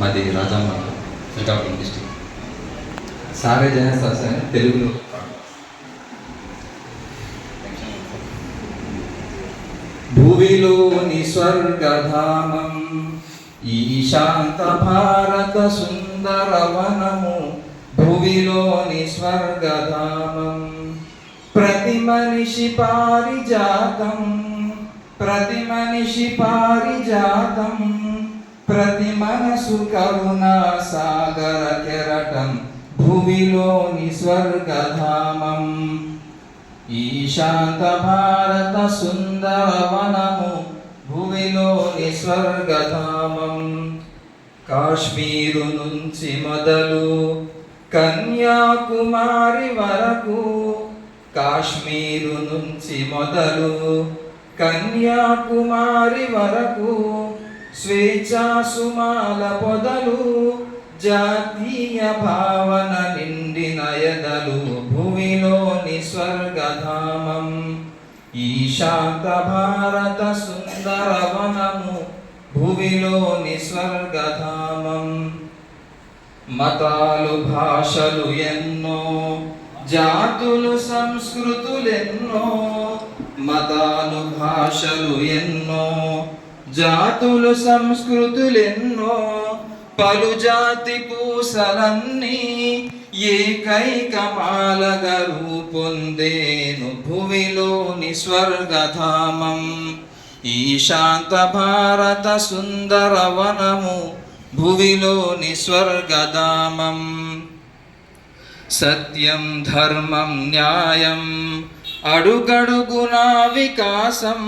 మాది రాజమ్మ శ్రీకాకుళం డిస్టిక్ సారే జన తెలుగులో భూమిలోని స్వర్గధామం ఈ శాంత భారత సుందరవనము భూమిలోని స్వర్గధామం ప్రతి మనిషి పారిజాతం ప్రతి మనిషి పారిజాతం. ప్రతి మనసు కరుణా సాగర కెరటం భువిలోని స్వర్గధామం. ఈ శాంత భారత సుందరవనము భువిలోని స్వర్గధామం. కాశ్మీరు నుంచి మొదలు కన్యాకుమారి వరకు కాశ్మీరు నుంచి మొదలు కన్యాకుమారి వరకు స్వేచ్ఛాసుమాల పొదలు జాతీయ భావన నిండిన ఎదలు భూమిలోని స్వర్గధామం. ఈశాంత భారత సుందరవనము భూమిలోని స్వర్గధామం. మతాలు భాషలు ఎన్నో జాతులు సంస్కృతులెన్నో మతాలు భాషలు ఎన్నో జాతులు సంస్కృతులెన్నో పలు జాతి పూసలన్నీ ఏకైక రూపొందేను భువిలోని స్వర్గధామం. ఈ శాంత భారత సుందరవనము భువిలోని స్వర్గధామం. సత్యం ధర్మం న్యాయం అడుగడుగునా వికాసం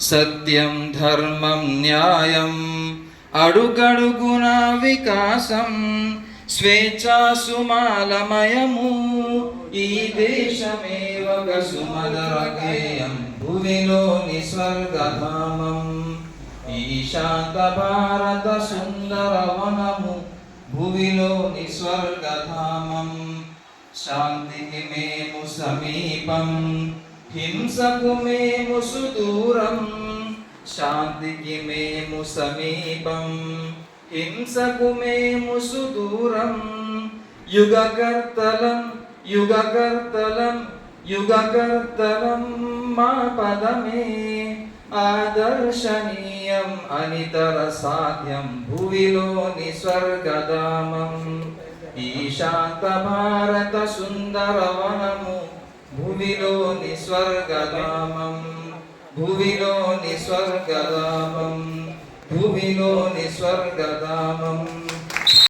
సత్యం ధర్మం న్యాయం అడుగడుగున వికాసం స్వేచ్ఛా సుమాలమయము ఈ దేశమే ఒక భువిలోని స్వర్గధామం ఈశాంత భారత సుందరవనము భువిలోని స్వర్గధామం శాంతికి మేము సమీపం హింసకు మేము సుదూరం శాంతికి మేము సమీపం. హింసకు మేము సుదూరం యుగకర్తలం యుగకర్తలం యుగకర్తలం మా పదమే. ఆదర్శనీయం అనితర సాధ్యం భువిలోని స్వర్గధామం. ఈ శాంత భారత సుందరవనము భూమిలోని స్వర్గధామం భూమిలోని స్వర్గధామం భూమిలోని స్వర్గధామం.